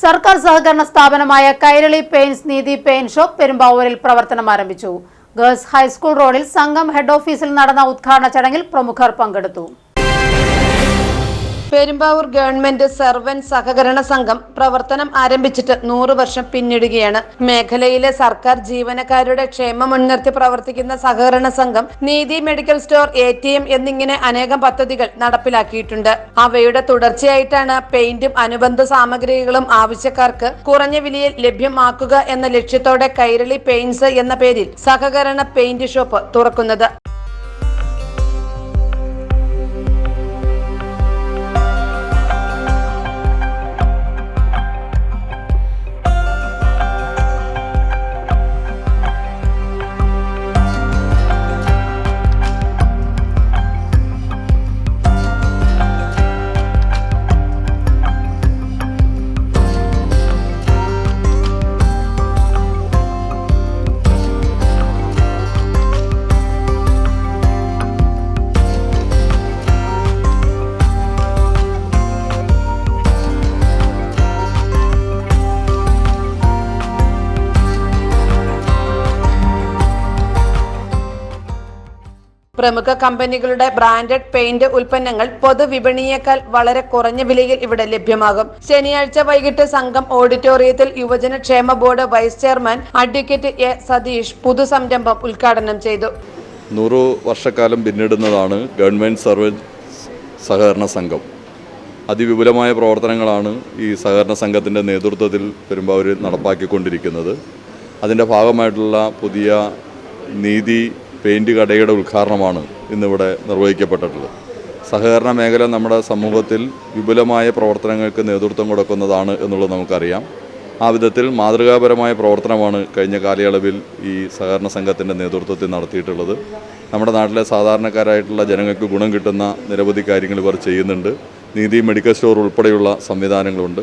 സർക്കാർ സഹകരണ സ്ഥാപനമായ Kairali paints Neethi paint shop പെരുമ്പാവൂരിൽ പ്രവർത്തനം ആരംഭിച്ചു. ഗേൾസ് ഹൈസ്കൂൾ റോഡിൽ സംഘം ഹെഡ് ഓഫീസിൽ നടന്ന ഉദ്ഘാടന ചടങ്ങിൽ പ്രമുഖർ പങ്കെടുത്തു. പെരുമ്പാവൂർ ഗവൺമെന്റ് സർവന്റ് സഹകരണ സംഘം പ്രവർത്തനം ആരംഭിച്ചിട്ട് നൂറ് വർഷം പിന്നിടുകയാണ്. മേഖലയിലെ സർക്കാർ ജീവനക്കാരുടെ ക്ഷേമം മുൻനിർത്തി പ്രവർത്തിക്കുന്ന സഹകരണ സംഘം നീതി മെഡിക്കൽ സ്റ്റോർ എം എന്നിങ്ങനെ അനേകം പദ്ധതികൾ നടപ്പിലാക്കിയിട്ടുണ്ട്. അവയുടെ തുടർച്ചയായിട്ടാണ് പെയിന്റും അനുബന്ധ സാമഗ്രികളും ആവശ്യക്കാർക്ക് കുറഞ്ഞ വിലയിൽ ലഭ്യമാക്കുക എന്ന ലക്ഷ്യത്തോടെ കൈരളി പെയിന്റ്സ് എന്ന പേരിൽ സഹകരണ പെയിന്റ് ഷോപ്പ് തുറക്കുന്നത്. പ്രമുഖ കമ്പനികളുടെ ബ്രാൻഡഡ് പെയിന്റ് ഉൽപ്പന്നങ്ങൾ പൊതുവിപണിയേക്കാൾ വളരെ കുറഞ്ഞ വിലയിൽ ഇവിടെ ലഭ്യമാകും. ശനിയാഴ്ച വൈകിട്ട് സംഘം ഓഡിറ്റോറിയത്തിൽ യുവജന ക്ഷേമ board vice chairman advocate A Satheesh പുതു സംരംഭം ഉദ്ഘാടനം ചെയ്തു. നൂറ് വർഷക്കാലം പിന്നിടുന്നതാണ് ഗവൺമെന്റ് സർവീസ് സഹകരണ സംഘം. അതിവിപുലമായ പ്രവർത്തനങ്ങളാണ് ഈ സഹകരണ സംഘത്തിന്റെ നേതൃത്വത്തിൽ പെരുമ്പാവൂരിൽ നടപ്പാക്കിക്കൊണ്ടിരിക്കുന്നത്. അതിന്റെ ഭാഗമായിട്ടുള്ള പുതിയ നീതി പെയിന്റ് കടയുടെ ഉദ്ഘാടനമാണ് ഇന്നിവിടെ നിർവഹിക്കപ്പെട്ടിട്ടുള്ളത്. സഹകരണ മേഖല നമ്മുടെ സമൂഹത്തിൽ വിപുലമായ പ്രവർത്തനങ്ങൾക്ക് നേതൃത്വം കൊടുക്കുന്നതാണ് എന്നുള്ളത് നമുക്കറിയാം. ആ വിധത്തിൽ മാതൃകാപരമായ പ്രവർത്തനമാണ് കഴിഞ്ഞ കാലയളവിൽ ഈ സഹകരണ സംഘത്തിന്റെ നേതൃത്വത്തിൽ നടത്തിയിട്ടുള്ളത്. നമ്മുടെ നാട്ടിലെ സാധാരണക്കാരായിട്ടുള്ള ജനങ്ങൾക്ക് ഗുണം കിട്ടുന്ന നിരവധി കാര്യങ്ങൾ ഇവർ ചെയ്യുന്നുണ്ട്. നീതി മെഡിക്കൽ സ്റ്റോർ ഉൾപ്പെടെയുള്ള സംവിധാനങ്ങളുണ്ട്.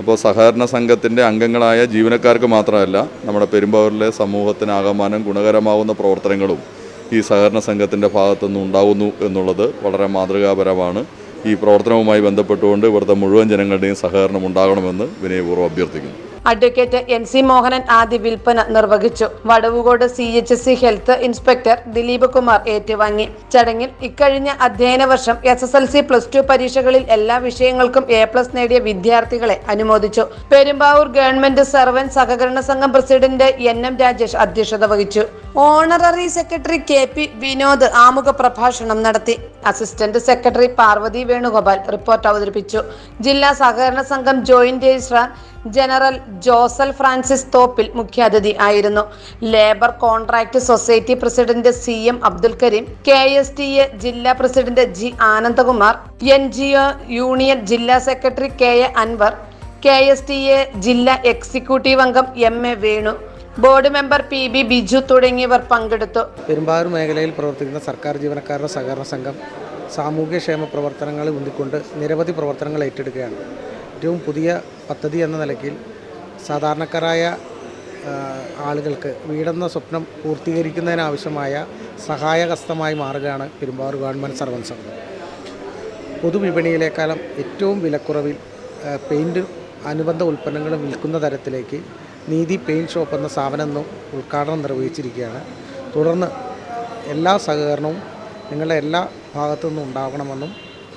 അപ്പോൾ സഹകരണ സംഘത്തിന്റെ അംഗങ്ങളായ ജീവനക്കാർക്ക് മാത്രമല്ല നമ്മുടെ പെരുമ്പാവൂരിലെ സമൂഹത്തിനാകമാനം ഗുണകരമാവുന്ന പ്രവർത്തനങ്ങളും ഈ സഹകരണ സംഘത്തിന്റെ ഭാഗത്തുനിന്ന് ഉണ്ടാകുന്നു എന്നുള്ളത് വളരെ മാതൃകാപരമാണ്. ഈ പ്രവർത്തനവുമായി ബന്ധപ്പെട്ടുകൊണ്ട് ഇവിടുത്തെ മുഴുവൻ ജനങ്ങളുടെയും സഹകരണം ഉണ്ടാകണമെന്ന് വിനയപൂർവം അഭ്യർത്ഥിക്കുന്നു. അഡ്വക്കേറ്റ് എൻ സി മോഹനൻ ആദ്യ വിൽപ്പന നിർവഹിച്ചു. Vadavucode C H C health inspector Dileep Kumar ഏറ്റുവാങ്ങി. ചടങ്ങിൽ ഇക്കഴിഞ്ഞ അധ്യയന വർഷം S S L C plus two പരീക്ഷകളിൽ എല്ലാ വിഷയങ്ങൾക്കും എ പ്ലസ് നേടിയ വിദ്യാർത്ഥികളെ അനുമോദിച്ചു. പെരുമ്പാവൂർ ഗവൺമെന്റ് സർവൻ സഹകരണ സംഘം പ്രസിഡന്റ് എൻ എം രാജേഷ് അധ്യക്ഷത വഹിച്ചു. Honorary secretary K P Vinod ആമുഖ പ്രഭാഷണം നടത്തി. Assistant secretary Parvathy Venugopal report അവതരിപ്പിച്ചു. ജില്ലാ സഹകരണ സംഘം joint registrar general Josal Francis Thoppil മുഖ്യാതിഥി ആയിരുന്നു. Labour contract society president C M Abdul Kareem K S T A ജില്ലാ president G Anandakumar N G O union ജില്ലാ secretary K A Anwar K S T A ജില്ലാ executive അംഗം M A Venu board member P B Biju തുടങ്ങിയവർ പങ്കെടുത്തു. പെരുമ്പാവൂർ മേഖലയിൽ പ്രവർത്തിക്കുന്ന സർക്കാർ ജീവനക്കാരുടെ സഹകരണ സംഘം സാമൂഹ്യക്ഷേമ പ്രവർത്തനങ്ങൾ ഉന്തിക്കൊണ്ട് നിരവധി പ്രവർത്തനങ്ങൾ ഏറ്റെടുക്കുകയാണ്. ഏറ്റവും പുതിയ പദ്ധതി എന്ന നിലയ്ക്ക് സാധാരണക്കാരായ ആളുകൾക്ക് വീടെന്ന സ്വപ്നം പൂർത്തീകരിക്കുന്നതിനാവശ്യമായ സഹായഹസ്തമായി മാറുകയാണ് പെരുമ്പാവൂർ ഗവൺമെന്റ് സർവൻസ് സംഘം. പൊതുവിപണിയിലേക്കാളും ഏറ്റവും വിലക്കുറവിൽ ആ, പെയിന്റ് അനുബന്ധ ഉൽപ്പന്നങ്ങൾ വിൽക്കുന്ന തരത്തിലേക്ക് നീതി പെയിന്റ് ഷോപ്പ് എന്ന സ്ഥാപനം ഉദ്ഘാടനം നിർവഹിച്ചിരിക്കുകയാണ്. തുടർന്ന് എല്ലാ സഹകരണവും നിങ്ങളുടെ എല്ലാ ഭാഗത്തു നിന്നും ഉണ്ടാകണമെന്നും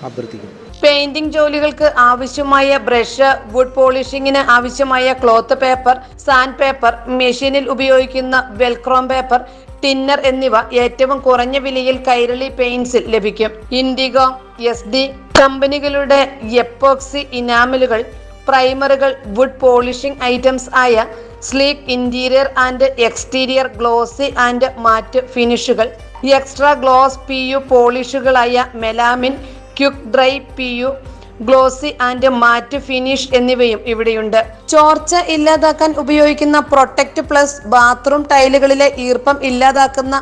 അഭ്യർത്ഥിക്കുന്നു. പെയിന്റിംഗ് ജോലികൾക്ക് ആവശ്യമായ ബ്രഷ് വുഡ് പോളിഷിങ്ങിന് ആവശ്യമായ ക്ലോത്ത് പേപ്പർ സാൻഡ് പേപ്പർ മെഷീനിൽ ഉപയോഗിക്കുന്ന വെൽക്രോം പേപ്പർ ടിന്നർ എന്നിവ ഏറ്റവും കുറഞ്ഞ വിലയിൽ കൈരളി പെയിന്റ്സിൽ ലഭിക്കും. ഇൻഡിഗോ എസ് ഡി കമ്പനികളുടെ എപ്പോക്സി ഇനാമലുകൾ പ്രൈമറുകൾ വുഡ് പോളിഷിംഗ് ഐറ്റംസ് ആയ sleek interior and exterior glossy and matt ഫിനിഷുകൾ extra gloss P U പോളിഷുകളായ melamine quick dry P U glossy and matt finish എന്നിവയും ഇവിടെയുണ്ട്. ചോർച്ച ഇല്ലാതാക്കാൻ ഉപയോഗിക്കുന്ന പ്രൊട്ടക്ട് പ്ലസ് ബാത്റൂം ടൈലുകളിലെ ഈർപ്പം ഇല്ലാതാക്കുന്ന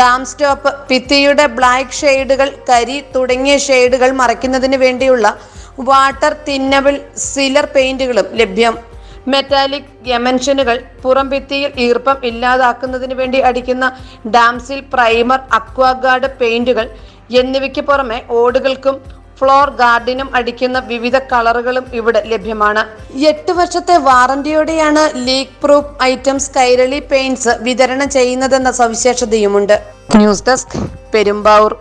ഡാം സ്റ്റോപ്പ് പിത്തിയുടെ ബ്ലാക്ക് ഷെയ്ഡുകൾ കരി തുടങ്ങിയ ഷെയ്ഡുകൾ മറയ്ക്കുന്നതിന് വേണ്ടിയുള്ള വാട്ടർ തിന്നബിൾ സിലർ പെയിന്റുകളും ലഭ്യം. മെറ്റാലിക് യമൻഷനുകൾ പുറം ഭിത്തിയിൽ ഈർപ്പം ഇല്ലാതാക്കുന്നതിന് വേണ്ടി അടിക്കുന്ന ഡാംസിൽ പ്രൈമർ അക്വാഗാർഡ് പെയിന്റുകൾ എന്നിവയ്ക്ക് പുറമെ ഓടുകൾക്കും ഫ്ലോർ ഗാർഡിനും അടിക്കുന്ന വിവിധ കളറുകളും ഇവിടെ ലഭ്യമാണ്. എട്ട് വർഷത്തെ വാറന്റിയോടെയാണ് leak proof items Kairali paints വിതരണം ചെയ്യുന്നതെന്ന സവിശേഷതയുമുണ്ട്. News desk Perumbavoor.